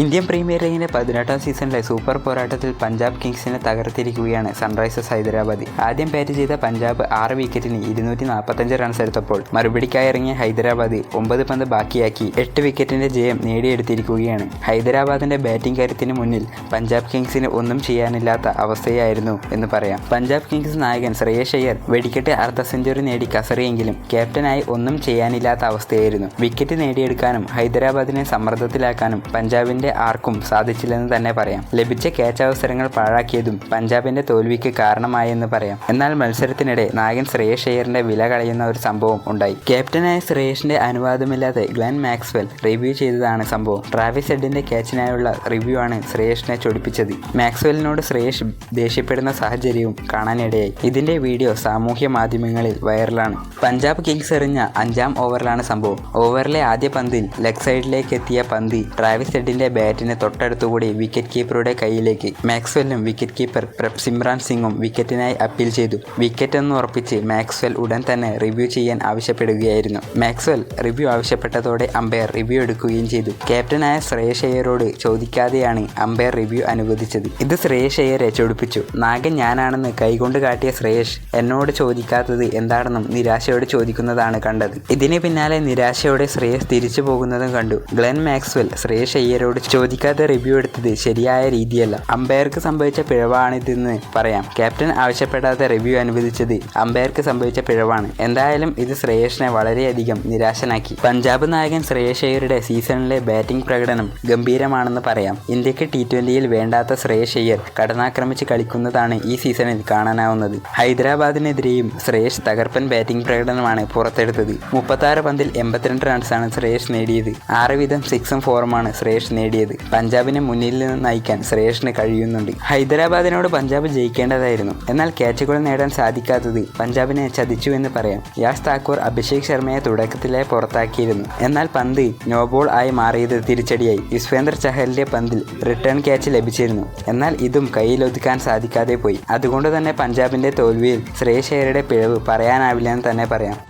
Indian premier ലീഗിന്റെ പതിനെട്ടാം സീസണിലെ സൂപ്പർ പോരാട്ടത്തിൽ പഞ്ചാബ് കിങ്സിനെ തകർത്തിരിക്കുകയാണ് സൺറൈസേഴ്സ് ഹൈദരാബാദ്. ആദ്യം ബാറ്റ് ചെയ്ത പഞ്ചാബ് ആറ് വിക്കറ്റിന് ഇരുന്നൂറ്റി നാൽപ്പത്തഞ്ച് റൺസ് എടുത്തപ്പോൾ മറുപടിക്കായി ഇറങ്ങിയ ഹൈദരാബാദ് ഒമ്പത് പന്ത് ബാക്കിയാക്കി എട്ട് വിക്കറ്റിന്റെ ജയം നേടിയെടുത്തിരിക്കുകയാണ്. ഹൈദരാബാദിന്റെ ബാറ്റിംഗ് കാര്യത്തിന് മുന്നിൽ പഞ്ചാബ് കിങ്സിന് ഒന്നും ചെയ്യാനില്ലാത്ത അവസ്ഥയായിരുന്നു എന്ന് പറയാം. പഞ്ചാബ് കിങ്സ് നായകൻ ശ്രേയസ് അയ്യർ വെടിക്കെട്ട് അർദ്ധ സെഞ്ചുറി നേടി കസറിയെങ്കിലും ക്യാപ്റ്റനായി ഒന്നും ചെയ്യാനില്ലാത്ത അവസ്ഥയായിരുന്നു. വിക്കറ്റ് നേടിയെടുക്കാനും ഹൈദരാബാദിനെ സമ്മർദ്ദത്തിലാക്കാനും പഞ്ചാബിന്റെ ആർക്കും സാധിച്ചില്ലെന്ന് തന്നെ പറയാം. ലഭിച്ച ക്യാച്ച് അവസരങ്ങൾ പാഴാക്കിയതും പഞ്ചാബിന്റെ തോൽവിക്ക് കാരണമായെന്ന് പറയാം. എന്നാൽ മത്സരത്തിനിടെ നായകൻ ശ്രേയസ് അയ്യറിന്റെ വില കളയുന്ന ഒരു സംഭവം ഉണ്ടായി. ക്യാപ്റ്റനായ ശ്രേയസിന്റെ അനുവാദമില്ലാതെ ഗ്ലെൻ മാക്സ്വെൽ റിവ്യൂ ചെയ്തതാണ് സംഭവം. ട്രാവിസ് ഹെഡിന്റെ ക്യാച്ചിനായുള്ള റിവ്യൂ ആണ് ശ്രേയസിനെ ചൊടിപ്പിച്ചത്. മാക്സ്വെലിനോട് ശ്രേയസ് ദേഷ്യപ്പെടുന്ന സാഹചര്യവും കാണാനിടയായി. ഇതിന്റെ വീഡിയോ സാമൂഹ്യ മാധ്യമങ്ങളിൽ വൈറലാണ്. പഞ്ചാബ് കിങ്സ് എറിഞ്ഞ അഞ്ചാം ഓവറിലാണ് സംഭവം. ഓവറിലെ ആദ്യ പന്തിൽ ലെഗ് സൈഡിലേക്ക് എത്തിയ പന്തി ട്രാവിസ് ഹെഡിന്റെ ബാറ്റിന് തൊട്ടടുത്തുകൂടി വിക്കറ്റ് കീപ്പറുടെ കൈയിലേക്ക് മാക്സ്വെല്ലും വിക്കറ്റ് കീപ്പർ പ്രപ് സിമ്രാൻ സിംഗും വിക്കറ്റിനായി അപ്പീൽ ചെയ്തു. വിക്കറ്റ് എന്ന് ഉറപ്പിച്ച് മാക്സ്വെൽ ഉടൻ തന്നെ റിവ്യൂ ചെയ്യാൻ ആവശ്യപ്പെടുകയായിരുന്നു. മാക്സ്വെൽ റിവ്യൂ ആവശ്യപ്പെട്ടതോടെ അമ്പയർ റിവ്യൂ എടുക്കുകയും ചെയ്തു. ക്യാപ്റ്റനായ ശ്രേയസ് അയ്യരോട് ചോദിക്കാതെയാണ് അമ്പയർ റിവ്യൂ അനുവദിച്ചത്. ഇത് ശ്രേയസ് അയ്യരെ ചൊടിപ്പിച്ചു. നാഗൻ ഞാനാണെന്ന് കൈകൊണ്ട് കാട്ടിയ ശ്രേയസ് എന്നോട് ചോദിക്കാത്തത് എന്താണെന്നും നിരാശയോട് ചോദിക്കുന്നതാണ് കണ്ടത്. ഇതിന് പിന്നാലെ നിരാശയോടെ ശ്രേയസ് തിരിച്ചു പോകുന്നതും കണ്ടു. ഗ്ലെൻ മാക്സ്വെൽ ശ്രേയസ് അയ്യരോട് ചോദിക്കാതെ റിവ്യൂ എടുത്തത് ശരിയായ രീതിയല്ല. അമ്പയർക്ക് സംഭവിച്ച പിഴവാണിതെന്ന് പറയാം. ക്യാപ്റ്റൻ ആവശ്യപ്പെടാതെ റിവ്യൂ അനുവദിച്ചത് അമ്പയർക്ക് സംഭവിച്ച പിഴവാണ്. എന്തായാലും ഇത് ശ്രേയസിനെ വളരെയധികം നിരാശനാക്കി. പഞ്ചാബ് നായകൻ ശ്രേയസ് അയ്യരുടെ സീസണിലെ ബാറ്റിംഗ് പ്രകടനം ഗംഭീരമാണെന്ന് പറയാം. ഇന്ത്യയ്ക്ക് ടി ട്വന്റിയിൽ വേണ്ടാത്ത ശ്രേയസ് അയ്യർ കടന്നാക്രമിച്ച് കളിക്കുന്നതാണ് ഈ സീസണിൽ കാണാനാവുന്നത്. ഹൈദരാബാദിനെതിരെയും ശ്രേയസ് തകർപ്പൻ ബാറ്റിംഗ് പ്രകടനമാണ് പുറത്തെടുത്തത്. മുപ്പത്താറ് പന്തിൽ എൺപത്തിരണ്ട് റൺസാണ് ശ്രേയസ് നേടിയത്. ആറ് വീതം സിക്സും ഫോറുമാണ് ശ്രേയസ് നേടിയത്. പഞ്ചാബിനെ മുന്നിൽ നിന്ന് നയിക്കാൻ ശ്രേയസിന് കഴിയുന്നുണ്ട്. ഹൈദരാബാദിനോട് പഞ്ചാബ് ജയിക്കേണ്ടതായിരുന്നു. എന്നാൽ ക്യാച്ചുകൾ നേടാൻ സാധിക്കാത്തത് പഞ്ചാബിനെ ചതിച്ചു എന്ന് പറയാം. യാസ് താക്കൂർ അഭിഷേക് ശർമ്മയെ തുടക്കത്തിലെ പുറത്താക്കിയിരുന്നു. എന്നാൽ പന്ത് നോബോൾ ആയി മാറിയത് തിരിച്ചടിയായി. യുസ്വേന്ദ്ര ചഹലിന്റെ പന്തിൽ റിട്ടേൺ ക്യാച്ച് ലഭിച്ചിരുന്നു. എന്നാൽ ഇതും കയ്യിലൊതുക്കാൻ സാധിക്കാതെ പോയി. അതുകൊണ്ട് തന്നെ പഞ്ചാബിന്റെ തോൽവിയിൽ ശ്രേയസ് അയ്യരുടെ പിഴവ് പറയാനാവില്ലെന്ന് തന്നെ പറയാം.